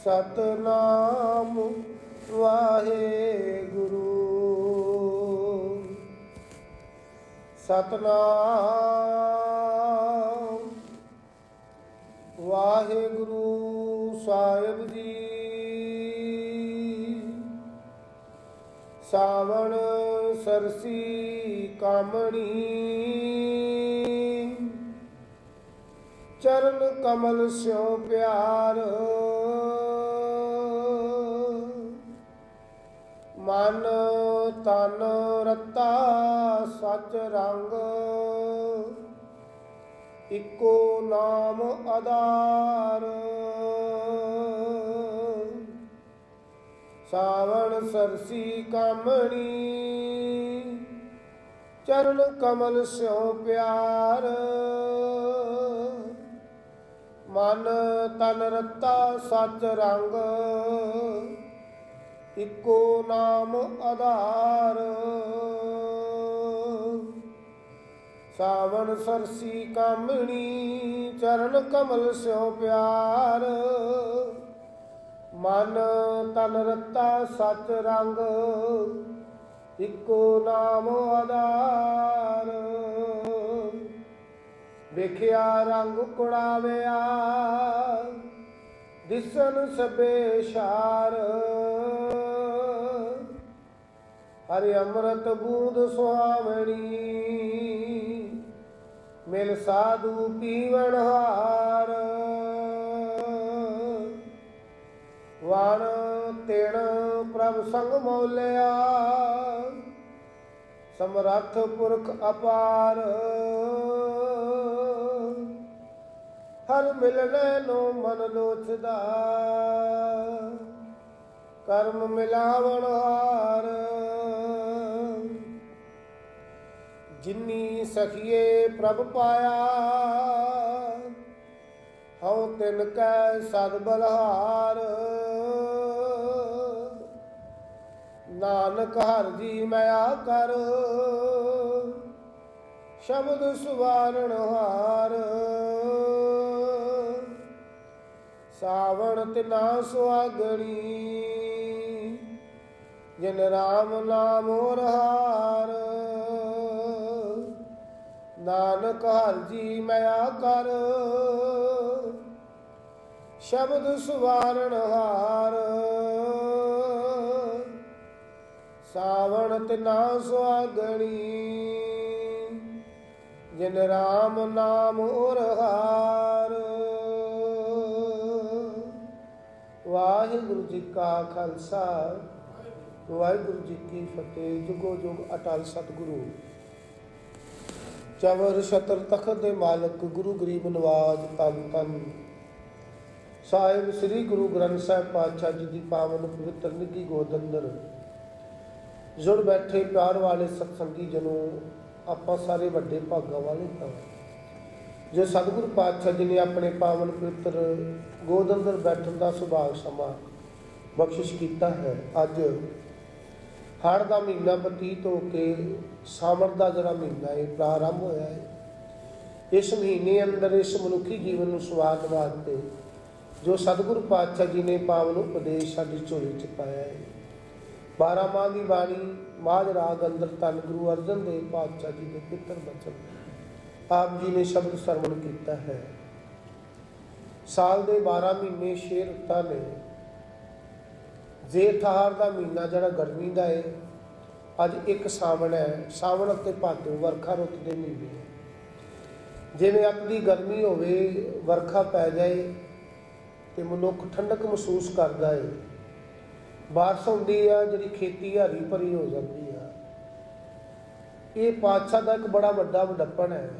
ਸਤਨਾਮ ਵਾਹਿਗੁਰੂ। ਸਤਨਾਮ ਵਾਹਿਗੁਰੂ ਸਾਹਿਬ ਜੀ। ਸਾਵਣ ਸਰਸੀ ਕਾਮਣੀ। ਚਰਨ ਕਮਲ ਸਿਉ ਪਿਆਰ। ਮਨ ਤਨ ਰਤਾ ਸਚ ਰੰਗ। ਇੱਕੋ ਨਾਮ ਆਧਾਰ। ਸਾਵਣ ਸਰਸੀ ਕਾਮਣੀ, ਚਰਨ ਕਮਲ ਸਿਉ ਪਿਆਰ। ਮਨ ਤਨ ਰਤਾ ਸਚ ਰੰਗ। ਇੱਕੋ ਨਾਮ ਆਧਾਰ। ਸਾਵਣ ਸਰਸੀ ਕਾਮਣੀ, ਚਰਨ ਕਮਲ ਸਿਉ ਪਿਆਰ। ਮਨ ਤਨ ਰਤਾ ਸਚ ਰੰਗ, ਇੱਕੋ ਨਾਮ ਆਧਾਰ। ਵੇਖਿਆ ਰੰਗ ਕੁੜਾਵਿਆ, ਦਿਸਨ ਸਭੇ ਸ਼ਾਰ। ਹਰਿ ਅੰਮ੍ਰਿਤ ਬੂੰਦ ਸੁਹਾਵਣੀ, ਮਿਲ ਸਾਧੂ ਪੀਵਣ ਹਾਰ। ਵਣ ਤਿਣ ਪ੍ਰਭ ਸੰਗ ਮੋਲਿਆ, ਸਮਰੱਥ ਪੁਰਖ ਅਪਾਰ। ਹਰ ਮਿਲਣੇ ਨੂੰ ਮਨ ਲੋਚਦਾ, ਕਰਮ ਮਿਲਾਵਣ ਹਾਰ। ਜਿਨੀ ਸਖੀਏ ਪ੍ਰਭ ਪਾਇਆ, ਹਉ ਤਿਨ ਕੈ ਸਦ ਬਲਹਾਰ। ਨਾਨਕ ਹਰ ਜੀ ਮਿਆ ਕਰ, ਸ਼ਬਦ ਸੁਵਾਰਣ ਹਾਰ। ਸਾਵਣ ਤਿਨਾ ਸੁਆਗਣੀ, ਜਿਨ ਰਾਮ ਨਾਮ ਰਹਾਰ ਨਾਨਕ ਹਰ ਜੀ ਮਿਆ ਕਰ। ਸ਼ਬਦ ਸੁਵਾਰਣ ਹਾਰ। ਸਾਵਣ ਤਿਨਾ ਸੁਆਗਣੀ ਜਿਨ ਰਾਮ ਨਾਮ ਰਹਾਰ ਵਾਹਿਗੁਰੂ ਜੀ ਕਾ ਖਾਲਸਾ। ਵਾਹਿਗੁਰੂ ਜੀ ਕੀ ਫਤਿਹ। ਜੁਗੋ ਜੁਗ ਅਟਲ ਸਤਿਗੁਰੂ। ਚਵਰ ਛਤਰ ਤਖਤ ਦੇ ਮਾਲਕ ਗੁਰੂ ਗਰੀਬ ਨਵਾਜ ਤਨ ਤਨ। ਸਾਹਿਬ ਸ੍ਰੀ ਗੁਰੂ ਗ੍ਰੰਥ ਸਾਹਿਬ ਪਾਤਸ਼ਾਹ ਜੀ ਦੀ ਪਾਵਨ ਪਵਿੱਤਰ ਨਿੱਗੀ ਗੋਦ ਅੰਦਰ। ਜੁੜ ਬੈਠੇ ਪਿਆਰ ਵਾਲੇ ਸਤਸੰਗੀ ਜਨੋ, ਆਪਾਂ ਸਾਰੇ ਵੱਡੇ ਭਾਗਾਂ ਵਾਲੇ ਹਾਂ ਜੋ ਸਤਿਗੁਰੂ ਪਾਤਸ਼ਾਹ ਜੀ ਨੇ ਆਪਣੇ ਪਾਵਨ ਪਵਿੱਤਰ ਗੋਦ ਅੰਦਰ ਬੈਠਣ ਦਾ ਸੁਭਾਗ ਸਮਾਂ ਬਖਸ਼ਿਸ਼ ਕੀਤਾ ਹੈ, ਅੱਜ ਹੜ ਦਾ ਮਹੀਨਾ ਬਤੀਤ ਹੋ ਕੇ ਸਾਵਰ ਦਾ ਜਿਹੜਾ ਮਹੀਨਾ ਹੈ ਪ੍ਰਾਰੰਭ ਹੋਇਆ ਹੈ। ਇਸ ਮਹੀਨੇ ਅੰਦਰ ਇਸ ਮਨੁੱਖੀ ਜੀਵਨ ਨੂੰ ਸਵਾਦ ਵਾਸਤੇ ਜੋ ਸਤਿਗੁਰੂ ਪਾਤਸ਼ਾਹ ਜੀ ਨੇ ਪਾਵਨ ਉਪਦੇਸ਼ ਸਾਡੀ ਝੋਲੀ ਚ ਪਾਇਆ ਹੈ। 12 ਮਾਹ ਦੀ ਬਾਣੀ, ਮਾਝ ਰਾਗ ਅੰਦਰ ਤਨ ਗੁਰੂ ਅਰਜਨ ਦੇਵ ਪਾਤਸ਼ਾਹ ਜੀ ਦੇ ਪਿੱਤਰ ਬਚਨ। ਆਪ ਜੀ ਨੇ ਸ਼ਬਦ ਸਰਵਣ ਕੀਤਾ ਹੈ। ਸਾਲ ਦੇ 12 ਮਹੀਨੇ ਸ਼ੇਰ ਰੁੱਤਾਂ ਨੇ। ਜੇਠਾਰ ਦਾ ਮਹੀਨਾ ਜਿਹੜਾ ਗਰਮੀ ਦਾ ਏ, ਅੱਜ ਇੱਕ ਸਾਵਣ ਹੈ, ਸਾਵਣ ਅਤੇ ਭਾਦੋ ਵਰਖਾ ਰੁੱਤ ਦੇ ਮਹੀਨੇ ਹੈ ਜਿਵੇਂ ਆਪਣੀ ਗਰਮੀ ਹੋਵੇ, ਵਰਖਾ ਪੈ ਜਾਏ ਤੇ ਮਨੁੱਖ ਠੰਡਕ ਮਹਿਸੂਸ ਕਰਦਾ ਏ। ਬਾਰਿਸ਼ ਹੁੰਦੀ ਆ, ਜਿਹੜੀ ਖੇਤੀ ਹਰੀ ਭਰੀ ਹੋ ਜਾਂਦੀ ਆ। ਇਹ ਪਾਤਸ਼ਾਹ ਦਾ ਇੱਕ ਬੜਾ ਵੱਡਾ ਵਡੱਪਣ ਹੈ।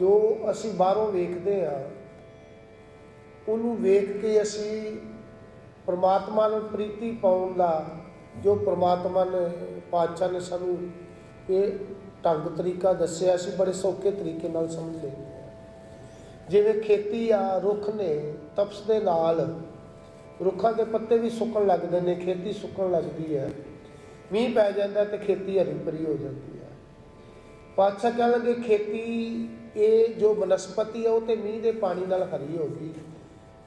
ਜੋ ਅਸੀਂ ਬਾਹਰੋਂ ਵੇਖਦੇ ਆ, ਉਹਨੂੰ ਵੇਖ ਕੇ ਅਸੀਂ ਪ੍ਰਮਾਤਮਾ ਨਾਲ ਪ੍ਰੀਤੀ ਪਾਉਣ ਦਾ ਜੋ ਪ੍ਰਮਾਤਮਾ ਨੇ, ਪਾਤਸ਼ਾਹ ਨੇ ਸਾਨੂੰ ਇਹ ਢੰਗ ਤਰੀਕਾ ਦੱਸਿਆ ਸੀ, ਬੜੇ ਸੌਖੇ ਤਰੀਕੇ ਨਾਲ ਸਮਝ ਲੈਂਦੇ ਹਾਂ ਜਿਵੇਂ ਖੇਤੀ ਆ, ਰੁੱਖ ਨੇ ਤਪਸ ਦੇ ਨਾਲ ਰੁੱਖਾਂ ਦੇ ਪੱਤੇ ਵੀ ਸੁੱਕਣ ਲੱਗਦੇ ਨੇ, ਖੇਤੀ ਸੁੱਕਣ ਲੱਗਦੀ ਹੈ। ਮੀਂਹ ਪੈ ਜਾਂਦਾ ਤੇ ਖੇਤੀ ਹਰੀ ਭਰੀ ਹੋ ਜਾਂਦੀ ਹੈ। ਪਾਤਸ਼ਾਹ ਕਹਿਣ ਲੱਗੇ ਖੇਤੀ ਇਹ ਜੋ ਬਨਸਪਤੀ ਹੈ ਉਹ ਤੇ ਮੀਂਹ ਦੇ ਪਾਣੀ ਨਾਲ ਹਰੀ ਹੋ ਗਈ।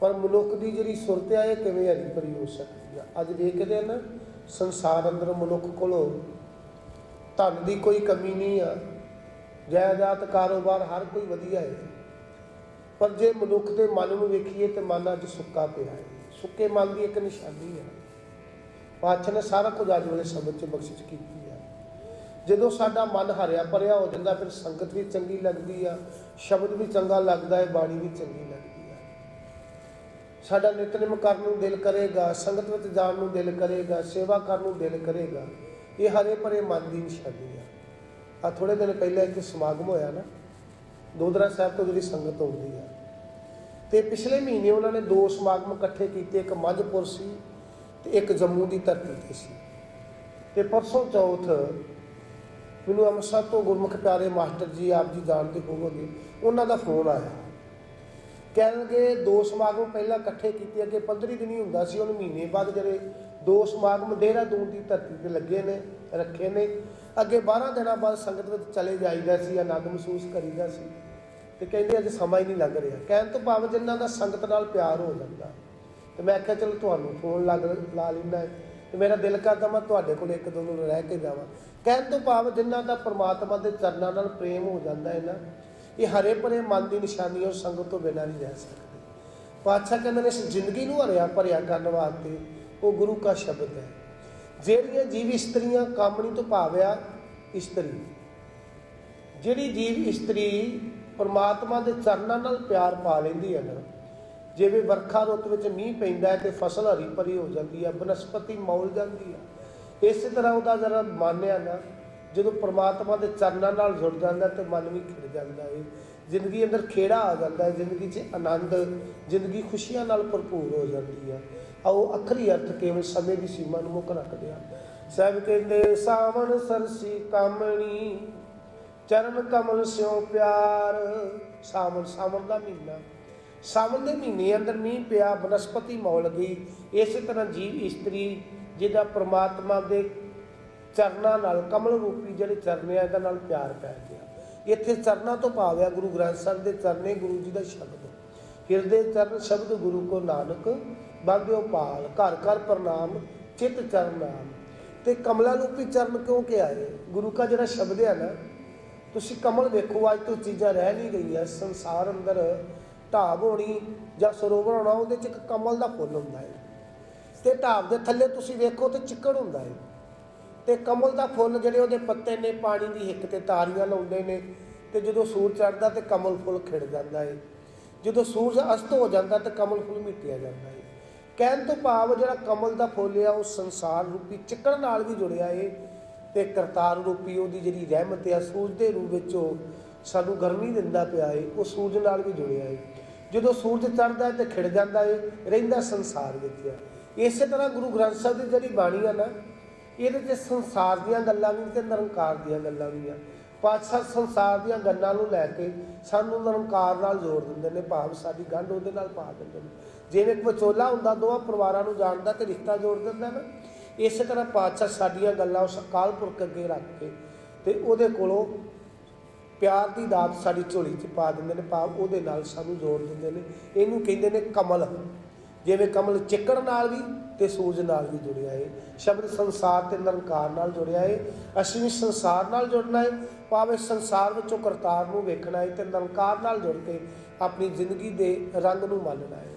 ਪਰ ਮਨੁੱਖ ਦੀ ਜਿਹੜੀ ਸੁਰਤ ਆ, ਇਹ ਕਿਵੇਂ ਹਰੀ ਭਰੀ ਹੋ ਸਕਦੀ ਆ? ਅੱਜ ਵੇਖਦੇ ਹਾਂ ਨਾ, ਸੰਸਾਰ ਅੰਦਰ ਮਨੁੱਖ ਕੋਲੋਂ ਧਨ ਦੀ ਕੋਈ ਕਮੀ ਨਹੀਂ ਆ। ਜਾਇਦਾਦ, ਕਾਰੋਬਾਰ ਹਰ ਕੋਈ ਵਧੀਆ ਹੈ ਪਰ ਜੇ ਮਨੁੱਖ ਦੇ ਮਨ ਨੂੰ ਵੇਖੀਏ ਤੇ ਮਨ ਅੱਜ ਸੁੱਕਾ ਪਿਆ ਹੈ ਸੁੱਕੇ ਮਨ ਦੀ ਇੱਕ ਨਿਸ਼ਾਨੀ ਹੈ ਪਾਤਸ਼ਾਹ ਨੇ ਸਾਰਾ ਕੁਝ ਅੱਜ ਵਾਲੇ ਸ਼ਬਦ ਚ ਬਖਸ਼ਿਸ਼ ਕੀਤੀ ਹੈ ਜਦੋਂ ਸਾਡਾ ਮਨ ਹਰਿਆ ਭਰਿਆ ਹੋ ਜਾਂਦਾ, ਫਿਰ ਸੰਗਤ ਵੀ ਚੰਗੀ ਲੱਗਦੀ ਆ, ਸ਼ਬਦ ਵੀ ਚੰਗਾ ਲੱਗਦਾ ਹੈ ਬਾਣੀ ਵੀ ਚੰਗੀ ਲੱਗਦੀ ਸਾਡਾ ਨਿਤਨੇਮ ਕਰਨ ਨੂੰ ਦਿਲ ਕਰੇਗਾ, ਸੰਗਤ ਵਿੱਚ ਜਾਣ ਨੂੰ ਦਿਲ ਕਰੇਗਾ, ਸੇਵਾ ਕਰਨ ਨੂੰ ਦਿਲ ਕਰੇਗਾ, ਇਹ ਹਰੇ ਭਰੇ ਮਨ ਦੀ ਨਿਸ਼ਾਨੀ ਆ। ਆ ਥੋੜੇ ਦਿਨ ਪਹਿਲਾਂ ਇੱਕ ਸਮਾਗਮ ਹੋਇਆ ਨਾ, ਦੋਦਰਾ ਸਾਹਿਬ ਤੋਂ ਜਿਹੜੀ ਸੰਗਤ ਆਉਂਦੀ ਆ। ਤੇ ਪਿਛਲੇ ਮਹੀਨੇ ਉਹਨਾਂ ਨੇ ਦੋ ਸਮਾਗਮ ਇਕੱਠੇ ਕੀਤੇ, ਇੱਕ ਮੱਝਪੁਰ ਸੀ ਤੇ ਇੱਕ ਜੰਮੂ ਦੀ ਧਰਤੀ ਤੇ ਸੀ। ਤੇ ਪਰਸੋਂ ਚੌਥ ਮੈਨੂੰ ਅੰਮ੍ਰਿਤਸਰ ਤੋਂ ਗੁਰਮੁਖ ਪਿਆਰੇ ਮਾਸਟਰ ਜੀ ਆਪ ਜੀ ਜਾਣਦੇ ਹੋਵੋਗੇ, ਉਹਨਾਂ ਦਾ ਫੋਨ ਆਇਆ। ਕਹਿਣਗੇ ਦੋ ਸਮਾਗਮ ਪਹਿਲਾਂ ਇਕੱਠੇ ਕੀਤੇ, ਅੱਗੇ 15 ਦਿਨ ਹੀ ਹੁੰਦਾ ਸੀ, ਉਹਨੂੰ ਮਹੀਨੇ ਬਾਅਦ ਜਿਹੜੇ ਦੋ ਸਮਾਗਮ ਦੇਹਰਾਦੂਨ ਦੀ ਧਰਤੀ ਤੇ ਲੱਗੇ ਨੇ, ਰੱਖੇ ਨੇ। ਅੱਗੇ 12 ਦਿਨਾਂ ਬਾਅਦ ਸੰਗਤ ਵਿੱਚ ਚਲੇ ਜਾਈਦਾ ਸੀ, ਆਨੰਦ ਮਹਿਸੂਸ ਕਰੀਦਾ ਸੀ। ਤੇ ਕਹਿੰਦੇ ਅੱਜ ਸਮਾਂ ਹੀ ਨਹੀਂ ਲੱਗ ਰਿਹਾ। ਕਹਿਣ ਤੋਂ ਭਾਵ ਜਿਨ੍ਹਾਂ ਦਾ ਸੰਗਤ ਨਾਲ ਪਿਆਰ ਹੋ ਜਾਂਦਾ। ਤੇ ਮੈਂ ਆਖਿਆ ਚਲੋ ਤੁਹਾਨੂੰ ਫੋਨ ਲੱਗ ਲਾ ਲੈਂਦਾ ਹੈ। ਤੇ ਮੇਰਾ ਦਿਲ ਕਰਦਾ ਮੈਂ ਤੁਹਾਡੇ ਕੋਲ ਇੱਕ ਦੋ ਦਿਨ ਰਹਿ ਕੇ ਜਾਵਾਂ। ਕਹਿਣ ਤੋਂ ਭਾਵ ਜਿਨ੍ਹਾਂ ਦਾ ਪ੍ਰਮਾਤਮਾ ਦੇ ਚਰਨਾਂ ਨਾਲ ਪ੍ਰੇਮ ਹੋ ਜਾਂਦਾ ਹੈ ਨਾ ਇਹ ਹਰੇ ਭਰੇ ਮਨ ਦੀ ਨਿਸ਼ਾਨੀ ਉਹ ਸੰਗਤ ਤੋਂ ਬਿਨਾਂ ਨਹੀਂ ਰਹਿ ਸਕਦੇ। ਪਾਤਸ਼ਾਹ ਕਹਿੰਦੇ ਨੇ, ਇਸ ਜ਼ਿੰਦਗੀ ਨੂੰ ਹਰਿਆ ਭਰਿਆ ਕਰਨ ਵਾਸਤੇ ਉਹ ਗੁਰੂ ਕਾ ਸ਼ਬਦ ਹੈ। ਜਿਹੜੀਆਂ ਜੀਵ ਇਸਤਰੀਆਂ ਕਾਮਣੀ ਤੋਂ ਭਾਵਿਆ, ਇਸਤਰੀ। ਜਿਹੜੀ ਜੀਵ ਇਸਤਰੀ ਪਰਮਾਤਮਾ ਦੇ ਚਰਨਾਂ ਨਾਲ ਪਿਆਰ ਪਾ ਲੈਂਦੀ ਹੈ ਨਾ, ਜਿਵੇਂ ਵਰਖਾ ਰੁੱਤ ਵਿੱਚ ਮੀਂਹ ਪੈਂਦਾ ਹੈ ਤੇ ਫਸਲ ਹਰੀ ਭਰੀ ਹੋ ਜਾਂਦੀ ਹੈ, ਬਨਸਪਤੀ ਮੌਲ ਜਾਂਦੀ ਹੈ। ਇਸੇ ਤਰ੍ਹਾਂ ਉਹਦਾ ਜਰਾ ਮੰਨਿਆ ਨਾ ਜਦੋਂ ਪ੍ਰਮਾਤਮਾ ਦੇ ਚਰਨਾਂ ਨਾਲ ਜੁੜ ਜਾਂਦਾ ਤੇ ਮਨ ਵੀ ਖਿੜ ਜਾਂਦਾ ਹੈ ਜ਼ਿੰਦਗੀ ਅੰਦਰ ਖੇੜਾ ਆ ਜਾਂਦਾ ਹੈ ਜ਼ਿੰਦਗੀ 'ਚ ਆਨੰਦ, ਜ਼ਿੰਦਗੀ ਖੁਸ਼ੀਆਂ ਨਾਲ ਭਰਪੂਰ ਹੋ ਜਾਂਦੀ ਹੈ ਆਓ ਅਖਰੀ ਅਰਥ ਕੇਵਲ ਸਮੇਂ ਦੀ ਸੀਮਾ ਨੂੰ ਮੁੱਖ ਰੱਖਦੇ ਆ। ਸਭ ਕਹਿੰਦੇ, ਸਾਵਣ ਸਰਸੀ ਕਾਮਣੀ, ਚਰਨ ਕਮਲ ਸਿਓ ਪਿਆਰ। ਸਾਵਣ ਸਾਵਣ ਦਾ ਮਹੀਨਾ। ਸਾਵਣ ਦੇ ਮਹੀਨੇ ਅੰਦਰ ਮੀਂਹ ਪਿਆ, ਬਨਸਪਤੀ ਮੌਲ ਗਈ। ਇਸੇ ਤਰ੍ਹਾਂ ਜੀਵ ਇਸਤਰੀ, ਜਿਹਦਾ ਪ੍ਰਮਾਤਮਾ ਦੇ ਚਰਨਾਂ ਨਾਲ, ਕਮਲ ਰੂਪੀ ਜਿਹੜੇ ਚਰਨੇ ਆ, ਇਹਦਾ ਨਾਲ ਪਿਆਰ ਪੈ ਗਿਆ। ਇੱਥੇ ਚਰਨਾਂ ਤੋਂ ਭਾਵਿਆ ਗੁਰੂ ਗ੍ਰੰਥ ਸਾਹਿਬ ਦੇ ਚਰਨੇ ਗੁਰੂ ਜੀ ਦਾ ਸ਼ਬਦ। ਹਿਰਦੇ ਚਰਨ ਸ਼ਬਦ ਗੁਰੂ ਕੋ ਨਾਨਕ ਬੰਦਿਓ ਪਾਲ ਘਰ ਘਰ ਪ੍ਰਣਾਮ, ਚਿਤ ਚਰਨ ਤੇ ਕਮਲਾ ਰੂਪੀ ਚਰਨ ਕਿਉਂ ਕਿ ਆਏ? ਗੁਰੂ ਕਾ ਜਿਹੜਾ ਸ਼ਬਦ ਹੈ ਨਾ, ਤੁਸੀਂ ਕਮਲ ਵੇਖੋ, ਅੱਜ ਤੋਂ ਚੀਜ਼ਾਂ ਰਹਿ ਨਹੀਂ ਗਈਆਂ। ਸੰਸਾਰ ਅੰਦਰ ਢਾਬ ਹੋਣੀ ਜਾਂ ਸਰੋਵਰ ਹੋਣਾ, ਉਹਦੇ ਚ ਇੱਕ ਕਮਲ ਦਾ ਫੁੱਲ ਹੁੰਦਾ ਹੈ। ਤੇ ਢਾਬ ਦੇ ਥੱਲੇ ਤੁਸੀਂ ਵੇਖੋ, ਤੇ ਚਿੱਕੜ ਹੁੰਦਾ ਹੈ। ਤੇ ਕਮਲ ਦਾ ਫੁੱਲ ਜਿਹੜੇ ਉਹਦੇ ਪੱਤੇ ਨੇ, ਪਾਣੀ ਦੀ ਹਿੱਕ ਤੇ ਤਾਰੀਆਂ ਲਾਉਂਦੇ ਨੇ ਤੇ ਜਦੋਂ ਸੂਰਜ ਚੜਦਾ ਤੇ ਕਮਲ ਫੁੱਲ ਖਿੜ ਜਾਂਦਾ ਏ। ਜਦੋਂ ਸੂਰਜ ਅਸਤ ਹੋ ਜਾਂਦਾ ਤੇ ਕਮਲ ਫੁੱਲ ਮਿਟਿਆ ਜਾਂਦਾ ਏ। ਕਹਿਣ ਤੋਂ ਭਾਵ ਜਿਹੜਾ ਕਮਲ ਦਾ ਫੁੱਲ ਆ, ਉਹ ਸੰਸਾਰ ਰੂਪੀ ਚਿੱਕੜ ਨਾਲ ਵੀ ਜੁੜਿਆ ਏ ਤੇ ਕਰਤਾਰ ਰੂਪੀ ਉਹਦੀ ਜਿਹੜੀ ਰਹਿਮਤ ਆ, ਸੂਰਜ ਦੇ ਰੂਪ ਵਿੱਚ ਉਹ ਸਾਨੂੰ ਗਰਮੀ ਦਿੰਦਾ ਪਿਆ ਏ, ਉਹ ਸੂਰਜ ਨਾਲ ਵੀ ਜੁੜਿਆ ਏ। ਜਦੋਂ ਸੂਰਜ ਚੜ੍ਹਦਾ ਹੈ ਤੇ ਖਿੜ ਜਾਂਦਾ ਏ, ਰਹਿੰਦਾ ਸੰਸਾਰ ਵਿੱਚ ਆ। ਇਸੇ ਤਰ੍ਹਾਂ ਗੁਰੂ ਗ੍ਰੰਥ ਸਾਹਿਬ ਦੀ ਜਿਹੜੀ ਬਾਣੀ ਆ ਨਾ ਇਹਦੇ 'ਚ ਸੰਸਾਰ ਦੀਆਂ ਗੱਲਾਂ ਵੀ ਤੇ ਨਿਰੰਕਾਰ ਦੀਆਂ ਗੱਲਾਂ ਵੀ ਆ। ਪਾਤਸ਼ਾਹ ਸੰਸਾਰ ਦੀਆਂ ਗੱਲਾਂ ਨੂੰ ਲੈ ਕੇ ਸਾਨੂੰ ਨਿਰੰਕਾਰ ਨਾਲ ਜੋੜ ਦਿੰਦੇ ਨੇ, ਭਾਵ ਸਾਡੀ ਗੰਢ ਉਹਦੇ ਨਾਲ ਪਾ ਦਿੰਦੇ ਨੇ। ਜਿਵੇਂ ਵਿਚੋਲਾ ਹੁੰਦਾ, ਦੋਵਾਂ ਪਰਿਵਾਰਾਂ ਨੂੰ ਜਾਣਦਾ ਤੇ ਰਿਸ਼ਤਾ ਜੋੜ ਦਿੰਦਾ ਨਾ, ਇਸੇ ਤਰ੍ਹਾਂ ਪਾਤਸ਼ਾਹ ਸਾਡੀਆਂ ਗੱਲਾਂ ਉਸ ਅਕਾਲ ਪੁਰਖ ਅੱਗੇ ਰੱਖ ਕੇ ਤੇ ਉਹਦੇ ਕੋਲੋਂ ਪਿਆਰ ਦੀ ਦਾਤ ਸਾਡੀ ਝੋਲੀ 'ਚ ਪਾ ਦਿੰਦੇ ਨੇ, ਭਾਵ ਉਹਦੇ ਨਾਲ ਸਾਨੂੰ ਜੋੜ ਦਿੰਦੇ ਨੇ। ਇਹਨੂੰ ਕਹਿੰਦੇ ਨੇ ਕਮਲ। ਜਿਵੇਂ ਕਮਲ ਚਿੱਕੜ ਨਾਲ ਵੀ ਤੇ ਸੂਰਜ ਨਾਲ ਵੀ ਜੁੜਿਆ ਏ। ਸ਼ਬਦ ਸੰਸਾਰ ਤੇ ਨਿਰੰਕਾਰ ਨਾਲ ਜੁੜਿਆ ਹੈ ਅਸੀਂ ਵੀ ਸੰਸਾਰ ਨਾਲ ਜੁੜਨਾ ਹੈ ਭਾਵੇਂ ਸੰਸਾਰ ਵਿੱਚੋਂ ਕਰਤਾਰ ਨੂੰ ਵੇਖਣਾ ਹੈ ਤੇ ਨਿਰੰਕਾਰ ਨਾਲ ਜੁੜ ਕੇ ਆਪਣੀ ਜ਼ਿੰਦਗੀ ਦੇ ਰੰਗ ਨੂੰ ਮੰਨਣਾ ਹੈ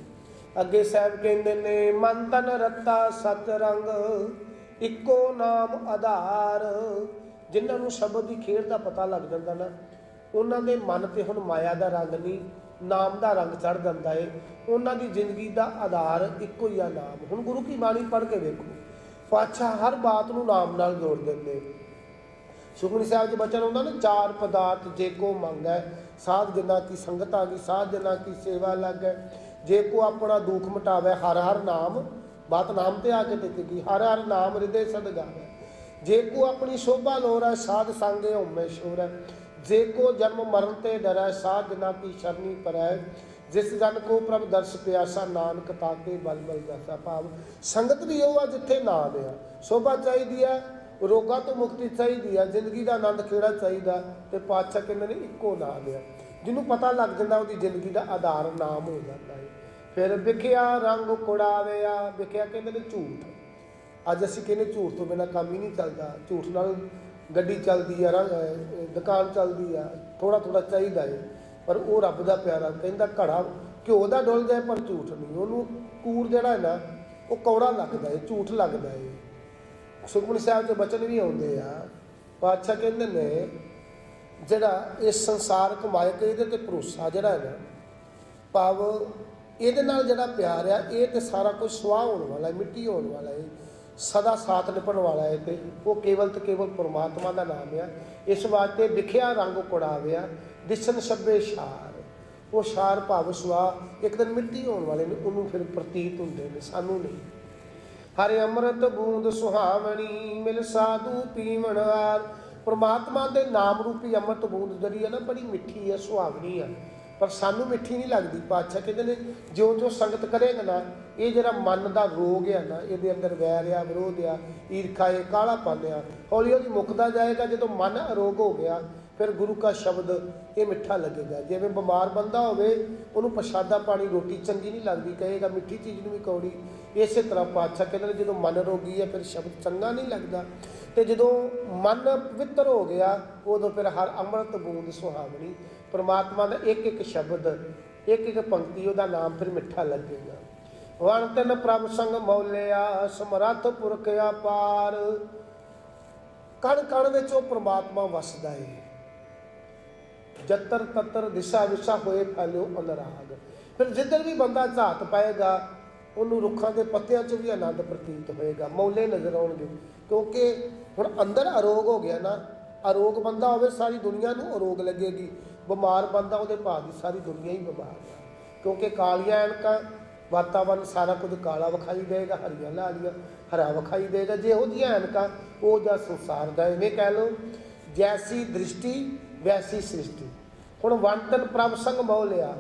ਅੱਗੇ ਸਾਹਿਬ ਕਹਿੰਦੇ ਨੇ, ਮਨ ਤਨ ਰਤਾ ਸਤ ਰੰਗ ਇੱਕੋ ਨਾਮ ਆਧਾਰ। ਜਿਨ੍ਹਾਂ ਨੂੰ ਸ਼ਬਦ ਦੀ ਖੇਡ ਦਾ ਪਤਾ ਲੱਗ ਜਾਂਦਾ ਨਾ, ਉਹਨਾਂ ਦੇ ਮਨ ਤੇ ਹੁਣ ਮਾਇਆ ਦਾ ਰੰਗ ਨਹੀਂ ਨਾਮ ਦਾ ਰੰਗ ਚੜ ਜਾਂਦਾ ਏ। ਉਹਨਾਂ ਦੀ ਜ਼ਿੰਦਗੀ ਦਾ ਆਧਾਰ ਇੱਕੋ ਹੀ ਆ ਨਾਮ। ਹੁਣ ਗੁਰੂ ਕੀ ਬਾਣੀ ਪੜ੍ਹ ਕੇ ਵੇਖੋ। ਪਾਤਸ਼ਾਹ ਹਰ ਬਾਤ ਨੂੰ ਨਾਮ ਨਾਲ ਜੋੜ ਦਿੰਦੇ। ਸੁਖਮਨੀ ਸਾਹਿਬ ਦੇ ਬਚਨ ਹੁੰਦਾ ਨਾ, ਚਾਰ ਪਦਾਰਥ ਜੇ ਕੋ ਮੰਗੈ, ਸਾਧ ਜਨਾ ਕੀ ਸੰਗਤ ਆ ਗਈ, ਸਾਧ ਜਨਾ ਕੀ ਸੇਵਾ ਲੱਗੈ। ਜੇ ਕੋ ਆਪਣਾ ਦੁੱਖ ਮਟਾਵੇ, ਹਰ ਹਰ ਨਾਮ, ਬਾਤ ਨਾਮ ਤੇ ਆ ਕੇ ਟਿਕੇਗੀ, ਹਰ ਹਰ ਨਾਮ ਹਿਰਦੇ ਸਦ ਜੇ ਕੋ ਆਪਣੀ ਸ਼ੋਭਾ ਲੋਰੈ ਸਾਧ ਸੰਗੇ ਹਉਮੈ ਸ਼ੋਰੈ ਜੇ ਕੋ ਜਨਮ ਮਰਨ ਤੇ ਡਰੈ, ਸਾਧ ਜਨਾ ਕੀ ਸ਼ਰਨੀ ਪਰੈ। ਜਿਸ ਜਨ ਕੋ ਪ੍ਰਭ ਦਰਸ ਪਿਆਸਾ, ਨਾਨਕ ਤਾਕੇ ਬਲ ਬਲ ਜਾਸਾ ਭਾਵ। ਸੰਗਤ ਵੀ ਉਹ ਆ ਜਿੱਥੇ ਨਾਮ ਆ। ਸ਼ੋਭਾ ਚਾਹੀਦੀ ਆ, ਰੋਗਾਂ ਤੋਂ ਮੁਕਤੀ ਚਾਹੀਦੀ ਆ, ਜ਼ਿੰਦਗੀ ਦਾ ਆਨੰਦ ਕਿਹੜਾ ਚਾਹੀਦਾ ਤੇ ਪਾਤਸ਼ਾਹ ਕਹਿੰਦੇ ਨੇ ਇੱਕੋ ਨਾਮ ਆ। ਜਿਹਨੂੰ ਪਤਾ ਲੱਗ ਜਾਂਦਾ ਉਹਦੀ ਜ਼ਿੰਦਗੀ ਦਾ ਆਧਾਰ ਨਾਮ ਹੋ ਜਾਂਦਾ ਹੈ ਫਿਰ ਵਿਖਿਆ ਰੰਗ ਕੁੜਾਵਿਆ, ਵਿਖਿਆ ਕਹਿੰਦੇ ਨੇ ਝੂਠ। ਅੱਜ ਅਸੀਂ ਕਹਿੰਦੇ ਝੂਠ ਤੋਂ ਬਿਨਾ ਕੰਮ ਹੀ ਨਹੀਂ ਚੱਲਦਾ। ਝੂਠ ਨਾਲ ਗੱਡੀ ਚੱਲਦੀ ਆ ਰੰਗ ਦੁਕਾਨ ਚੱਲਦੀ ਆ ਥੋੜਾ ਥੋੜਾ ਚਾਹੀਦਾ ਏ, ਪਰ ਉਹ ਰੱਬ ਦਾ ਪਿਆਰਾ ਕਹਿੰਦਾ ਘੜਾ ਘਿਓ ਦਾ ਡੁੱਲ ਜਾਏ ਪਰ ਝੂਠ ਨਹੀਂ, ਉਹਨੂੰ ਕੂੜ ਜਿਹੜਾ ਹੈ ਨਾ, ਉਹ ਕੌੜਾ ਲੱਗਦਾ ਏ, ਝੂਠ ਲੱਗਦਾ ਏ। ਸੁਖਮਨੀ ਸਾਹਿਬ ਦੇ ਬਚਨ ਵੀ ਆਉਂਦੇ ਆ, ਪਾਤਸ਼ਾਹ ਕਹਿੰਦੇ ਨੇ, ਜਿਹੜਾ ਇਸ ਸੰਸਾਰ ਕਮਾਇਕ ਇਹਦੇ ਤੇ ਭਰੋਸਾ ਜਿਹੜਾ ਹੈ ਨਾ, ਭਾਵ ਇਹਦੇ ਨਾਲ ਜਿਹੜਾ ਪਿਆਰ ਆ, ਇਹ ਤੇ ਸਾਰਾ ਕੁਝ ਸੁਆਹ ਹੋਣ ਵਾਲਾ, ਮਿੱਟੀ ਹੋਣ ਵਾਲਾ ਏ। ਸਦਾ ਸਾਥ ਨਿਭਣ ਵਾਲਾ ਹੈ ਤੇ ਉਹ ਕੇਵਲ ਤੇ ਕੇਵਲ ਪਰਮਾਤਮਾ ਦਾ ਨਾਮ ਆ। ਇਸ ਵਾਸਤੇ ਵਿਖਿਆ ਰੰਗ ਕੁੜਾਵਿਆ ਦਿਸਨ ਸ਼ੱਬੇ ਸ਼ਾਰ ਉਹ ਸ਼ਾਰ ਭਾਵ ਸੁਆਹ ਇੱਕ ਦਿਨ ਮਿੱਟੀ ਹੋਣ ਵਾਲੇ ਨੇ, ਉਹਨੂੰ ਫਿਰ ਪ੍ਰਤੀਤ ਹੁੰਦੇ ਨੇ, ਸਾਨੂੰ ਨਹੀਂ। ਹਰੇ ਅੰਮ੍ਰਿਤ ਬੂੰਦ ਸੁਹਾਵਣੀ, ਮਿਲ ਸਾਧੂ ਪੀਵਣ ਹਾਰ ਪ੍ਰਮਾਤਮਾ ਦੇ ਨਾਮ ਰੂਪੀ ਅੰਮ੍ਰਿਤ ਬੂੰਦ ਜਿਹੜੀ ਹੈ ਨਾ, ਬੜੀ ਮਿੱਠੀ ਹੈ ਸੁਹਾਵਣੀ ਹੈ ਪਰ ਸਾਨੂੰ ਮਿੱਠੀ ਨਹੀਂ ਲੱਗਦੀ। ਪਾਤਸ਼ਾਹ ਕਹਿੰਦੇ ਨੇ ਜਿਉਂ ਜਿਉਂ ਸੰਗਤ ਕਰੇਗਾ ਨਾ ਇਹ ਜਿਹੜਾ ਮਨ ਦਾ ਰੋਗ ਆ ਨਾ, ਇਹਦੇ ਅੰਦਰ ਵੈਰ ਆ, ਵਿਰੋਧ ਆ, ਈਰਖਾ ਹੈ ਕਾਲਾ ਆ, ਹੌਲੀ ਹੌਲੀ ਮੁੱਕਦਾ ਜਾਏਗਾ। ਜਦੋਂ ਮਨ ਅਰੋਗ ਹੋ ਗਿਆ, ਫਿਰ ਗੁਰੂ ਕਾ ਸ਼ਬਦ ਇਹ ਮਿੱਠਾ ਲੱਗੇਗਾ। ਜਿਵੇਂ ਬਿਮਾਰ ਬੰਦਾ ਹੋਵੇ, ਉਹਨੂੰ ਪ੍ਰਸ਼ਾਦਾ ਪਾਣੀ, ਰੋਟੀ ਚੰਗੀ ਨਹੀਂ ਲੱਗਦੀ, ਕਹੇਗਾ, ਮਿੱਠੀ ਚੀਜ਼ ਨੂੰ ਵੀ ਕੌੜੀ। ਇਸੇ ਤਰ੍ਹਾਂ ਪਾਤਸ਼ਾਹ ਕਹਿੰਦੇ ਨੇ, ਜਦੋਂ ਮਨ ਰੋਗੀ ਹੈ ਫਿਰ ਸ਼ਬਦ ਚੰਗਾ ਨਹੀਂ ਲੱਗਦਾ। ਤੇ ਜਦੋਂ ਮਨ ਪਵਿੱਤਰ ਹੋ ਗਿਆ, ਉਦੋਂ ਫਿਰ ਹਰ ਅੰਮ੍ਰਿਤ ਬੂੰਦ ਸੁਹਾਵਣੀ, ਪ੍ਰਮਾਤਮਾ ਦਾ ਇੱਕ ਇੱਕ ਸ਼ਬਦ, ਇੱਕ ਇੱਕ ਪੰਕਤੀ, ਉਹਦਾ ਨਾਮ ਫਿਰ ਮਿੱਠਾ ਲੱਗੇਗਾ। ਵਣ ਤਨ ਪ੍ਰਭ ਸੰਗ ਮੌਲਿਆ, ਸਮਰੱਥ ਪੁਰਖ ਅਪਾਰ। ਕਣ ਕਣ ਵਿੱਚ ਉਹ ਪ੍ਰਮਾਤਮਾ ਵਸਦਾ ਏ। ਜਤਰ ਤਤਰ ਦਿਸ਼ਾ ਵਿਸ਼ਾ ਹੋਏ ਫੈਲਿਓ ਅਨਰਾਗ। ਫਿਰ ਜਿੱਧਰ ਵੀ ਬੰਦਾ ਝਾਤ ਪਾਏਗਾ ਉਹਨੂੰ ਰੁੱਖਾਂ ਦੇ ਪੱਤਿਆਂ 'ਚ ਵੀ ਆਨੰਦ ਪ੍ਰਤੀਤ ਹੋਏਗਾ, ਮੌਲੇ ਨਜ਼ਰ ਆਉਣਗੇ। ਕਿਉਂਕਿ ਹੁਣ ਅੰਦਰ ਅਰੋਗ ਹੋ ਗਿਆ ਨਾ, ਅਰੋਗ ਬੰਦਾ ਹੋਵੇ ਸਾਰੀ ਦੁਨੀਆ ਨੂੰ ਅਰੋਗ ਲੱਗੇਗੀ। ਬਿਮਾਰ ਬੰਦਾ ਉਹਦੇ ਭਾਅ ਦੀ ਸਾਰੀ ਦੁਨੀਆ ਹੀ ਬਿਮਾਰ ਹੈ। ਕਿਉਂਕਿ ਕਾਲੀਆਂ ਐਨਕਾਂ, ਵਾਤਾਵਰਨ ਸਾਰਾ ਕੁਝ ਕਾਲਾ ਵਿਖਾਈ ਦੇਗਾ, ਹਰੀਆਂ ਲਾਲੀਆਂ, ਹਰਾ ਵਿਖਾਈ ਦੇਗਾ। ਜਿਹੋ ਜਿਹੀਆਂ ਐਨਕਾਂ, ਉਹ ਜਾਂ ਸੰਸਾਰ ਦਾ ਐਵੇਂ ਕਹਿ ਲਓ, ਜੈਸੀ ਦ੍ਰਿਸ਼ਟੀ, ਵੈਸੀ ਸ੍ਰਿਸ਼ਟੀ। ਹੁਣ ਵੰਤਨ ਪ੍ਰਭ ਸੰਗ ਮੋਲਿਆ,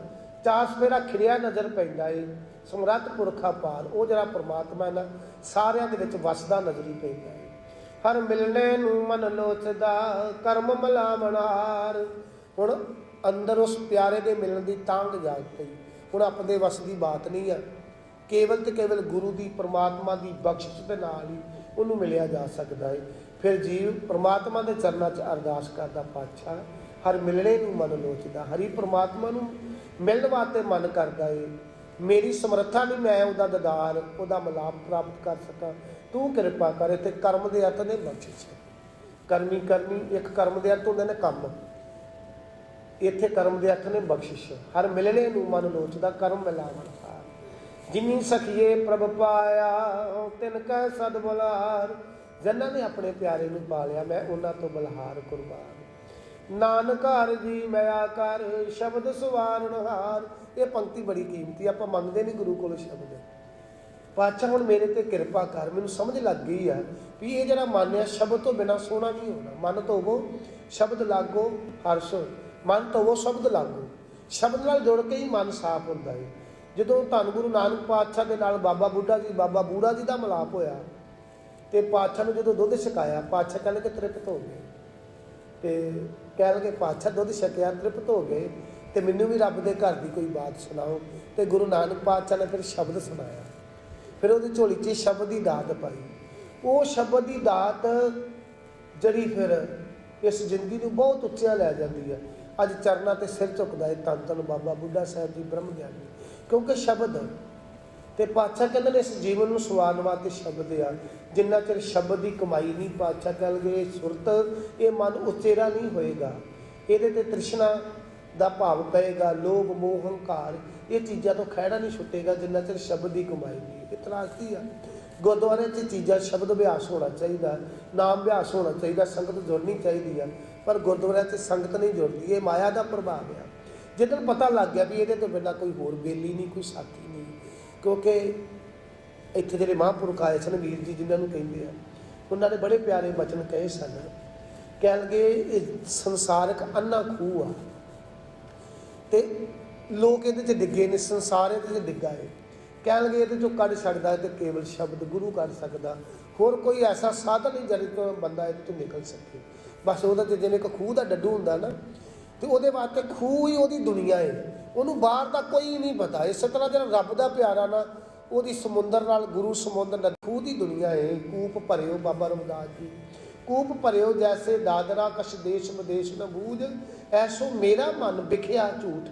ਚਾਸ ਮੇਰਾ ਖਿੜਿਆ ਨਜ਼ਰ ਪੈਂਦਾ ਏ। ਸਮਰੱਥ ਪੁਰਖਾ ਪਾਰ ਉਹ ਜਿਹੜਾ ਪ੍ਰਮਾਤਮਾ ਹੈ ਨਾ, ਸਾਰਿਆਂ ਦੇ ਵਿੱਚ ਵਸਦਾ ਨਜ਼ਰੀ ਪੈਂਦਾ ਹੈ। ਹਰ ਮਿਲਣੇ ਨੂੰ ਮਨ ਲੋਚਦਾ, ਕਰਮ ਮਲਾਮਣਾਰ ਹੁਣ ਅੰਦਰ ਉਸ ਪਿਆਰੇ ਦੇ ਮਿਲਣ ਦੀ ਤਾਂਗ ਜਾਗ ਪਈ। ਹੁਣ ਆਪਣੇ ਵਸ ਦੀ ਬਾਤ ਨਹੀਂ ਆ। ਕੇਵਲ ਤੇ ਕੇਵਲ ਗੁਰੂ ਦੀ, ਪ੍ਰਮਾਤਮਾ ਦੀ ਬਖਸ਼ਿਸ਼ ਦੇ ਨਾਲ ਹੀ ਉਹਨੂੰ ਮਿਲਿਆ ਜਾ ਸਕਦਾ ਹੈ। ਫਿਰ ਜੀਵ ਪ੍ਰਮਾਤਮਾ ਦੇ ਚਰਨਾਂ 'ਚ ਅਰਦਾਸ ਕਰਦਾ, ਪਾਤਸ਼ਾਹ, ਹਰ ਮਿਲਣੇ ਨੂੰ ਮਨ ਲੋਚਦਾ, ਹਰੀ ਪ੍ਰਮਾਤਮਾ ਨੂੰ ਮਿਲਣ ਵਾਸਤੇ ਮਨ ਕਰਦਾ ਏ। ਮੇਰੀ ਸਮਰੱਥਾ ਨਹੀਂ, ਮੈਂ ਉਹਦਾ ਦਦਾਰ, ਉਹਦਾ ਮਲਾਪ ਪ੍ਰਾਪਤ ਕਰ ਸਕਾਂ। ਤੂੰ ਕਿਰਪਾ ਕਰ ਤੇ ਕਰਮ ਦੇ ਅਰਥ ਨੇ ਬਖਸ਼ਿਸ਼ ਕਰਮੀ ਕਰਮੀ, ਇੱਕ ਕਰਮ ਦੇ ਅਰਥ ਹੁੰਦੇ ਨੇ ਕੰਮ। ਇੱਥੇ ਕਰਮ ਦੇ ਅਰਥ ਨੇ ਬਖਸ਼ਿਸ਼। ਹਰ ਮਿਲਣੇ ਨੂੰ ਮਨ ਲੋਚਦਾ, ਕਰਮ ਮਿਲਾਵਣ ਜਿਨੀ ਸਖੀਏ ਪ੍ਰਭ ਪਾਇਆ ਤਿਨ ਕੈ ਸਦ ਬੁਲਾਰ। ਜਨਾਂ ਨੇ ਆਪਣੇ ਪਿਆਰੇ ਨੂੰ ਪਾਲਿਆ, ਮੈਂ ਉਹਨਾਂ ਤੋਂ ਬਲਹਾਰ ਕੁਰਬਾਨ। ਨਾਨਕ ਹਰ ਜੀ ਮਿਆ ਕਰ, ਸ਼ਬਦ ਸੁਵਾਰਨ ਹਾਰ। ਇਹ ਪੰਕਤੀ ਬੜੀ ਕੀਮਤੀ ਆਪਾਂ ਮੰਨਦੇ ਨਹੀਂ ਗੁਰੂ ਕੋਲ ਸ਼ਬਦ। ਪਾਤਸ਼ਾਹ ਹੁਣ ਮੇਰੇ ਤੇ ਕਿਰਪਾ ਕਰ, ਮੈਨੂੰ ਸਮਝ ਲੱਗ ਗਈ ਆ ਵੀ ਇਹ ਜਿਹੜਾ ਮਨ ਹੈ ਸ਼ਬਦ ਤੋਂ ਬਿਨਾ ਸੋਣਾ ਨਹੀਂ ਹੋਣਾ। ਮਨ ਧੋਵੋ, ਸ਼ਬਦ ਲਾਗੋ, ਹਰਸ਼। ਮਨ ਧੋਵੋ, ਸ਼ਬਦ ਲਾਗੋ। ਸ਼ਬਦ ਨਾਲ ਜੁੜ ਕੇ ਹੀ ਮਨ ਸਾਫ਼ ਹੁੰਦਾ ਹੈ ਜਦੋਂ ਧੰਨ ਗੁਰੂ ਨਾਨਕ ਪਾਤਸ਼ਾਹ ਦੇ ਨਾਲ ਬਾਬਾ ਬੁੱਢਾ ਜੀ, ਬਾਬਾ ਬੂੜਾ ਜੀ ਦਾ ਮਲਾਪ ਹੋਇਆ, ਤੇ ਪਾਤਸ਼ਾਹ ਨੂੰ ਜਦੋਂ ਦੁੱਧ ਛਕਾਇਆ, ਪਾਤਸ਼ਾਹ ਕਹਿੰਦੇ ਕਿ ਤ੍ਰਿਪਤ ਹੋ ਗਏ। ਤੇ ਕਹਿ ਲਗੇ, ਪਾਤਸ਼ਾਹ ਦੁੱਧ ਛਕਿਆ, ਤ੍ਰਿਪਤ ਹੋ ਗਏ। ਤੇ ਮੈਨੂੰ ਵੀ ਰੱਬ ਦੇ ਘਰ ਦੀ ਕੋਈ ਬਾਤ ਸੁਣਾਓ। ਤੇ ਗੁਰੂ ਨਾਨਕ ਪਾਤਸ਼ਾਹ ਨੇ ਫਿਰ ਸ਼ਬਦ ਸੁਣਾਇਆ। ਫਿਰ ਉਹਦੀ ਝੋਲੀ 'ਚ ਸ਼ਬਦ ਦੀ ਦਾਤ ਪਾਈ। ਉਹ ਸ਼ਬਦ ਦੀ ਦਾਤ ਜਿਹੜੀ ਫਿਰ ਇਸ ਜ਼ਿੰਦਗੀ ਨੂੰ ਬਹੁਤ ਉੱਚਾ ਲੈ ਜਾਂਦੀ ਹੈ ਅੱਜ ਚਰਨਾਂ ਤੇ ਸਿਰ ਝੁਕਦਾ ਹੈ ਤਨ ਤਨ ਬਾਬਾ ਬੁੱਢਾ ਸਾਹਿਬ ਜੀ ਬ੍ਰਹਮ ਗਿਆਨੀ। ਕਿਉਂਕਿ ਸ਼ਬਦ ਤੇ ਪਾਤਸ਼ਾਹ ਕਹਿੰਦੇ ਨੇ ਇਸ ਜੀਵਨ ਨੂੰ ਸਵਾਰਨ ਵਾਸਤੇ ਸ਼ਬਦ ਆ। ਜਿੰਨਾ ਚਿਰ ਸ਼ਬਦ ਦੀ ਕਮਾਈ ਨਹੀਂ ਪਾਤਸ਼ਾਹ ਕਹਿ ਗਏ ਸੁਰਤ, ਇਹ ਮਨ ਉਚੇਰਾ ਨਹੀਂ ਹੋਏਗਾ। ਇਹਦੇ ਤੇ ਤ੍ਰਿਸ਼ਨਾ ਦਾ ਭਾਵ ਪਏਗਾ, ਲੋਭ, ਮੋਹ, ਹੰਕਾਰ। ਇਹ ਚੀਜ਼ਾਂ ਤੋਂ ਖਹਿੜਾ ਨਹੀਂ ਛੁੱਟੇਗਾ ਜਿੰਨਾ ਚਿਰ ਸ਼ਬਦ ਦੀ ਕਮਾਈ ਨਹੀਂ ਇਹ ਤਰਾਸਦੀ ਆ। ਗੁਰਦੁਆਰੇ 'ਚ ਚੀਜ਼ਾਂ ਸ਼ਬਦ ਅਭਿਆਸ ਹੋਣਾ ਚਾਹੀਦਾ, ਨਾਮ ਅਭਿਆਸ ਹੋਣਾ ਚਾਹੀਦਾ, ਸੰਗਤ ਜੁੜਨੀ ਚਾਹੀਦੀ ਆ। ਪਰ ਗੁਰਦੁਆਰੇ 'ਚ ਸੰਗਤ ਨਹੀਂ ਜੁੜਦੀ, ਇਹ ਮਾਇਆ ਦਾ ਪ੍ਰਭਾਵ ਆ। ਜਦੋਂ ਪਤਾ ਲੱਗ ਗਿਆ ਵੀ ਇਹਦੇ ਤੋਂ ਬਿਨਾਂ ਕੋਈ ਹੋਰ ਬੇਲੀ ਨਹੀਂ, ਕੋਈ ਸਾਥੀ ਨਹੀਂ। ਕਿਉਂਕਿ ਇੱਥੇ ਜਿਹੜੇ ਮਹਾਂਪੁਰਖ ਆਏ ਸਨ, ਵੀਰ ਜੀ, ਜਿਨ੍ਹਾਂ ਨੂੰ ਕਹਿੰਦੇ ਆ, ਉਹਨਾਂ ਨੇ ਬੜੇ ਪਿਆਰੇ ਬਚਨ ਕਹੇ ਸਨ। ਕਹਿ ਲਗੇ ਇਹ ਸੰਸਾਰਕ ਅੰਨਾ ਖੂਹ ਆ। ਤੇ ਲੋਕ ਇਹਦੇ 'ਚ ਡਿੱਗੇ ਨੇ, ਸੰਸਾਰ ਇਹਦੇ 'ਚ ਡਿੱਗਾ ਹੈ ਕਹਿਣ ਲਗੇ ਇਹਦੇ 'ਚੋਂ ਕੱਢ ਸਕਦਾ ਹੈ ਤੇ ਕੇਵਲ ਸ਼ਬਦ ਗੁਰੂ ਕੱਢ ਸਕਦਾ। ਹੋਰ ਕੋਈ ਐਸਾ ਸਾਧਨ ਨਹੀਂ ਜਿਹਦੇ ਤੋਂ ਬੰਦਾ ਇਹਦੇ 'ਚੋਂ ਨਿਕਲ ਸਕੇ। ਬਸ ਉਹਦਾ ਤੇ ਜਿਵੇਂ ਇੱਕ ਖੂਹ ਦਾ ਡੱਡੂ ਹੁੰਦਾ ਨਾ, ਤੇ ਉਹਦੇ ਵਾਸਤੇ ਖੂਹ ਹੀ ਉਹਦੀ ਦੁਨੀਆ ਹੈ ਉਹਨੂੰ ਬਾਹਰ ਦਾ ਕੋਈ ਨਹੀਂ ਪਤਾ। ਇਸ ਤਰ੍ਹਾਂ ਜਿਹੜਾ ਰੱਬ ਦਾ ਪਿਆਰਾ ਨਾ, ਉਹਦੀ ਸਮੁੰਦਰ ਨਾਲ ਗੁਰੂ ਸਮੁੰਦਰ ਨਾਲ ਖੂਹ ਦੀ ਦੁਨੀਆ ਹੈ ਕੂਪ ਭਰਿਓ ਬਾਬਾ ਰਮਦਾਸ ਜੀ। ਕੂਪ ਭਰਿਓ ਜੈਸੇ ਦਾਦਰਾ ਕਸ਼ ਦੇਸ਼ ਵਿਦੇਸ਼ ਨ ਬੂਝ, ਐਸੋ ਮੇਰਾ ਮਨ ਵਿਖਿਆ ਝੂਠ।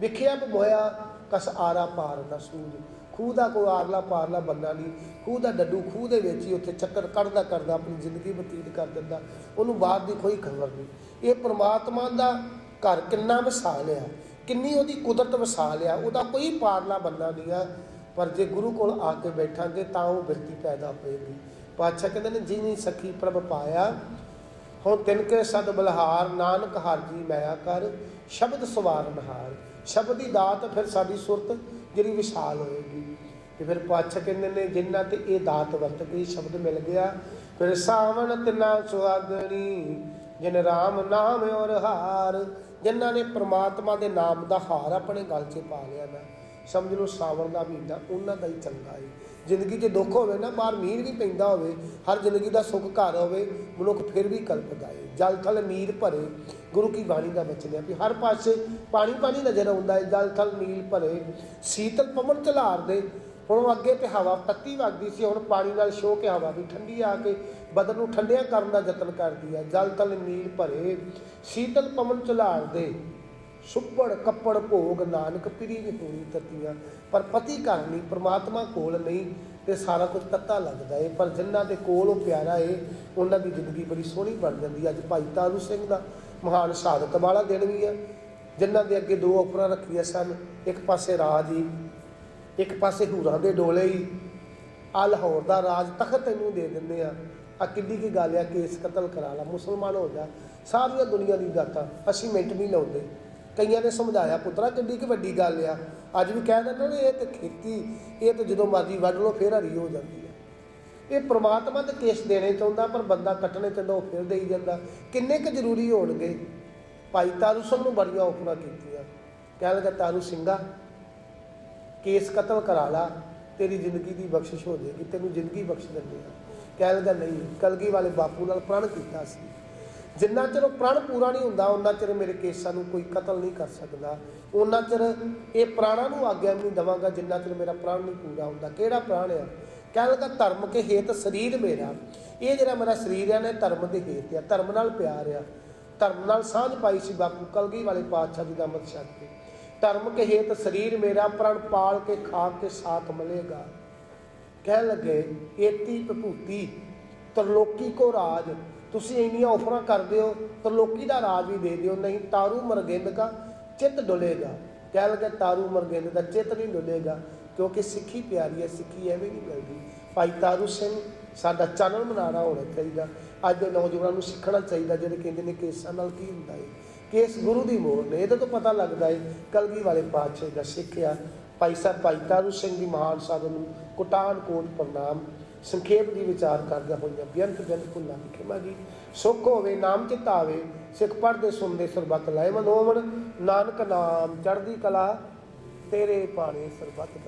ਵਿਖਿਆ ਬਮੋਇਆ ਕਸ ਆਰਾ ਪਾਰ ਨ ਸੂਝ। ਖੂਹ ਦਾ ਕੋਈ ਆਰਲਾ ਪਾਰਲਾ ਬੰਨਾ ਨਹੀਂ। ਖੂਹ ਦਾ ਡੱਡੂ ਖੂਹ ਦੇ ਵਿੱਚ ਹੀ ਉੱਥੇ ਚੱਕਰ ਕੱਢਦਾ ਕਰਦਾ, ਆਪਣੀ ਜ਼ਿੰਦਗੀ ਬਤੀਤ ਕਰ ਦਿੰਦਾ। ਉਹਨੂੰ ਬਾਹਰ ਦੀ ਕੋਈ ਖਬਰ ਨਹੀਂ। ਇਹ ਪ੍ਰਮਾਤਮਾ ਦਾ ਘਰ ਕਿੰਨਾ ਵਿਸਾਲ ਆ। ਕਿੰਨੀ ਉਹਦੀ ਕੁਦਰਤ ਵਿਸਾਲ ਆ। ਉਹਦਾ ਕੋਈ ਪਾਰਲਾ ਬੰਨਾ ਨਹੀਂ ਆ। ਪਰ ਜੇ ਗੁਰੂ ਕੋਲ ਆ ਕੇ ਬੈਠਾਂਗੇ ਤਾਂ ਉਹ ਬਿਰਤੀ ਪੈਦਾ ਹੋਏਗੀ। ਪਾਤਸ਼ਾਹ ਕਹਿੰਦੇ ਨੇ, ਜਿਨੀ ਸਖੀ ਪ੍ਰਭ ਪਾਇਆ, ਹੁਣ ਤਿਨ ਸਦ ਬਲਹਾਰ, ਨਾਨਕ ਹਰ ਜੀ ਮਾਇਆ ਕਰ, ਸ਼ਬਦ ਸਵਾਰ ਹਾਰ ਸ਼ਬਦ ਦੀ ਦਾਤ ਫਿਰ ਸਾਡੀ ਸੁਰਤ ਜਿਹੜੀ ਵਿਸ਼ਾਲ ਹੋਏਗੀ। ਤੇ ਫਿਰ ਪਾਤਸ਼ਾਹ ਕਹਿੰਦੇ ਨੇ, ਜਿਨ੍ਹਾਂ ਤੇ ਇਹ ਦਾਤ ਵਰਤ ਗਈ ਸ਼ਬਦ ਮਿਲ ਗਿਆ, ਫਿਰ ਸਾਵਣ ਤਿਨਾ ਸੁਹਾਗਣੀ, ਜਿਨ ਰਾਮ ਨਾਮ ਔਰ ਹਾਰ, ਜਿਨ੍ਹਾਂ ਨੇ ਪ੍ਰਮਾਤਮਾ ਦੇ ਨਾਮ ਦਾ ਹਾਰ ਆਪਣੇ ਗਲ 'ਚ ਪਾ ਲਿਆ ਨਾ ਸਮਝ ਲਓ, ਸਾਵਣ ਦਾ ਮਹੀਨਾ ਉਹਨਾਂ ਦਾ ਹੀ ਚੰਗਾ ਹੈ ਜ਼ਿੰਦਗੀ 'ਚ ਦੁੱਖ ਹੋਵੇ ਨਾ ਬਾਹਰ ਮੀਂਹ ਵੀ ਪੈਂਦਾ ਹੋਵੇ, ਹਰ ਜ਼ਿੰਦਗੀ ਦਾ ਸੁੱਖ ਘਰ ਹੋਵੇ, ਮਨੁੱਖ ਫਿਰ ਵੀ ਕਲਪਦਾ ਹੈ ਜਲ ਥਲ ਨੀਰ ਭਰੇ, ਗੁਰੂ ਕੀ ਬਾਣੀ ਦਾ ਬਚਨ ਹੈ ਵੀ ਹਰ ਪਾਸੇ ਪਾਣੀ ਪਾਣੀ ਨਜ਼ਰ ਆਉਂਦਾ ਹੈ, ਜਲ ਥਲ ਨੀਲ ਭਰੇ, ਸੀਤਲ ਪਵਨ ਝਲਾਰ ਦੇ। ਹੁਣ ਅੱਗੇ ਤੇ ਹਵਾ ਪੱਤੀ ਵਗਦੀ ਸੀ, ਹੁਣ ਪਾਣੀ ਨਾਲ ਛੋ ਕੇ ਹਵਾ ਵੀ ਠੰਡੀ ਆ ਕੇ ਬਦਨ ਨੂੰ ਠੰਡਿਆ ਕਰਨ ਦਾ ਯਤਨ ਕਰਦੀ ਹੈ। ਜਲ ਥਲ ਨੀਲ ਭਰੇ, ਸੀਤਲ ਪਵਨ ਝਲਾਰ ਦੇ। ਸੁੱਪੜ ਕੱਪੜ ਭੋਗ ਨਾਨਕ ਪਿਰੀ ਹੋਣੀ ਤਤੀਆਂ। ਪਰ ਪਤੀ ਘਰ ਨਹੀਂ, ਪ੍ਰਮਾਤਮਾ ਕੋਲ ਨਹੀਂ ਤੇ ਸਾਰਾ ਕੁਝ ਤੱਤਾ ਲੱਗਦਾ ਏ। ਪਰ ਜਿਨ੍ਹਾਂ ਦੇ ਕੋਲ ਉਹ ਪਿਆਰਾ ਏ, ਉਹਨਾਂ ਦੀ ਜ਼ਿੰਦਗੀ ਬੜੀ ਸੋਹਣੀ ਬਣ ਜਾਂਦੀ ਅੱਜ ਭਾਈ ਤਾਰੂ ਸਿੰਘ ਦਾ ਮਹਾਨ ਸ਼ਹਾਦਤ ਵਾਲਾ ਦਿਨ ਵੀ ਆ। ਜਿਨ੍ਹਾਂ ਦੇ ਅੱਗੇ ਦੋ ਔਫਰਾਂ ਰੱਖੀਆਂ ਸਨ, ਇੱਕ ਪਾਸੇ ਰਾਜ ਹੀ ਇੱਕ ਪਾਸੇ ਹੂਰਾਂ ਦੇ ਡੋਲੇ ਹੀ ਆ ਲਾਹੌਰ ਦਾ ਰਾਜ ਤਖਤ ਇਹਨੂੰ ਦੇ ਦਿੰਦੇ ਆ। ਆ ਕਿੱਡੀ ਕੀ ਗੱਲ ਆ, ਕੇਸ ਕਤਲ ਕਰਾ ਲਾ, ਮੁਸਲਮਾਨ ਹੋ ਜਾ। ਸਾਰੀਆਂ ਦੁਨੀਆ ਦੀ ਗਾਤਾਂ ਅਸੀਂ ਮਿੰਟ ਨਹੀਂ ਲਾਉਂਦੇ। ਕਈਆਂ ਨੇ ਸਮਝਾਇਆ, ਪੁੱਤਰਾ ਕਿੱਡੀ ਕੀ ਵੱਡੀ ਗੱਲ ਆ। ਅੱਜ ਵੀ ਕਹਿ ਦਿੰਦੇ ਨੇ, ਇਹ ਤੇ ਖੇਤੀ, ਇਹ ਤੇ ਜਦੋਂ ਮਰਜ਼ੀ ਵੱਢ ਲਓ, ਫੇਰ ਹਰੀ ਹੋ ਜਾਂਦੀ ਹੈ ਇਹ ਪ੍ਰਮਾਤਮਾ ਤੇ ਕੇਸ ਦੇਣੇ ਚਾਹੁੰਦਾ, ਪਰ ਬੰਦਾ ਕੱਟਣੇ ਚਾਹੁੰਦਾ, ਉਹ ਫਿਰ ਦੇਈ ਜਾਂਦਾ। ਕਿੰਨੇ ਕੁ ਜ਼ਰੂਰੀ ਹੋਣਗੇ? ਭਾਈ ਤਾਰੂ ਸਿੰਘ ਨੂੰ ਬੜੀਆਂ ਔਫਰਾਂ ਕੀਤੀਆਂ। ਕਹਿਣ ਲੱਗਾ, ਤਾਰੂ ਸਿੰਘਾ, ਕੇਸ ਕਤਲ ਕਰਾ ਲਾ, ਤੇਰੀ ਜ਼ਿੰਦਗੀ ਦੀ ਬਖਸ਼ਿਸ਼ ਹੋ ਜਾਏਗੀ, ਤੈਨੂੰ ਜ਼ਿੰਦਗੀ ਬਖਸ਼ ਦਿੰਦੇ ਆ। ਕਹਿਣ ਲੱਗਾ, ਨਹੀਂ, ਕਲਗੀ ਵਾਲੇ ਬਾਪੂ ਨਾਲ ਪ੍ਰਣ ਕੀਤਾ ਸੀ। ਜਿੰਨਾ ਚਿਰ ਉਹ ਪ੍ਰਣ ਪੂਰਾ ਨਹੀਂ ਹੁੰਦਾ ਉਹਨਾਂ ਚਿਰ ਮੇਰੇ ਕੇਸਾਂ ਨੂੰ ਕੋਈ ਕਤਲ ਨਹੀਂ ਕਰ ਸਕਦਾ। ਉਹਨਾਂ ਚਿਰ ਇਹ ਪ੍ਰਾਣਾਂ ਨੂੰ ਆਗਿਆ ਨਹੀਂ ਦਵਾਂਗਾ, ਜਿੰਨਾ ਚਿਰ ਮੇਰਾ ਪ੍ਰਣ ਨਹੀਂ ਪੂਰਾ ਹੁੰਦਾ। ਕਿਹੜਾ ਪ੍ਰਾਣ ਆ? ਕਹਿਣ ਲੱਗਾ, ਧਰਮ ਕੇ ਹੇਤ ਸਰੀਰ ਮੇਰਾ। ਇਹ ਜਿਹੜਾ ਮੇਰਾ ਸਰੀਰ ਆ ਨੇ ਧਰਮ ਦੇ ਹੇਤ ਆ। ਧਰਮ ਨਾਲ ਪਿਆਰ ਆ। ਧਰਮ ਨਾਲ ਸਾਂਝ ਪਾਈ ਸੀ ਬਾਪੂ ਕਲਗੀ ਵਾਲੇ ਪਾਤਸ਼ਾਹ ਜੀ ਦਾ ਮਤ ਛੱਡ ਧਰਮ ਕੇ ਹੇਤ ਸਰੀਰ ਮੇਰਾ, ਪ੍ਰਣ ਪਾਲ ਕੇ, ਖਾ ਕੇ ਸਾਥ ਮਲੇਗਾ। ਕਹਿ ਲੱਗੇ, ਏਤੀ ਭੂਤੀ ਤਰਲੋਕੀ ਕੋ ਰਾਜ ਤੁਸੀਂ ਇੰਨੀਆਂ ਆਫਰਾਂ ਕਰਦੇ ਹੋ ਤਾਂ ਲੋਕੀ ਦਾ ਰਾਜ ਵੀ ਦੇ ਦਿਓ, ਨਹੀਂ ਤਾਰੂ ਮਰਗਿੰਦ ਦਾ ਚਿੱਤ ਡੁੱਲੇਗਾ। ਕਹਿ ਲੱਗੇ ਤਾਰੂ ਮਰਗਿੰਦ ਦਾ ਚਿੱਤ ਨਹੀਂ ਡੁੱਲੇਗਾ, ਕਿਉਂਕਿ ਸਿੱਖੀ ਪਿਆਰੀ ਹੈ, ਸਿੱਖੀ ਐਵੇਂ ਨਹੀਂ ਮਿਲਦੀ। ਭਾਈ ਤਾਰੂ ਸਿੰਘ ਸਾਡਾ ਚਾਨਣ ਮਨਾਰਾ ਹੋਣਾ ਚਾਹੀਦਾ। ਅੱਜ ਦੇ ਨੌਜਵਾਨਾਂ ਨੂੰ ਸਿੱਖਣਾ ਚਾਹੀਦਾ, ਜਿਹੜੇ ਕਹਿੰਦੇ ਨੇ ਕੇਸਾਂ ਨਾਲ ਕੀ ਹੁੰਦਾ ਹੈ ਕੇਸ ਗੁਰੂ ਦੀ ਮੋਹਰ ਨੇ ਇਹਦੇ ਤੋਂ ਪਤਾ ਲੱਗਦਾ ਹੈ ਕਲਗੀ ਵਾਲੇ ਪਾਤਸ਼ਾਹ ਦਾ ਸਿੱਖਿਆ ਭਾਈ ਸਾਹਿਬ ਭਾਈ ਤਾਰੂ ਸਿੰਘ ਦੀ ਮਹਾਨ ਸਾਧਨ ਨੂੰ ਕੋਟਾਨ ਕੋਟ ਪ੍ਰਣਾਮ। ਸੰਖੇਪ ਦੀ ਵਿਚਾਰ ਕਰਦਿਆਂ ਹੋਈਆਂ ਬੇਅੰਤ ਬੇਅੰਤ ਭੁੱਲਾਂ ਦੀ ਖਿਮਾ ਜੀ ਸੁੱਖ ਹੋਵੇ, ਨਾਮ ਚਿਤ ਆਵੇ, ਸਿੱਖ ਪੜਦੇ ਸੁਣਦੇ, ਸਰਬੱਤ ਲਾਇ ਮਨੋਮਨ ਨਾਨਕ ਨਾਮ, ਚੜ੍ਹਦੀ ਕਲਾ, ਤੇਰੇ ਪਾਣੇ ਸਰਬੱਤ ਦਾ।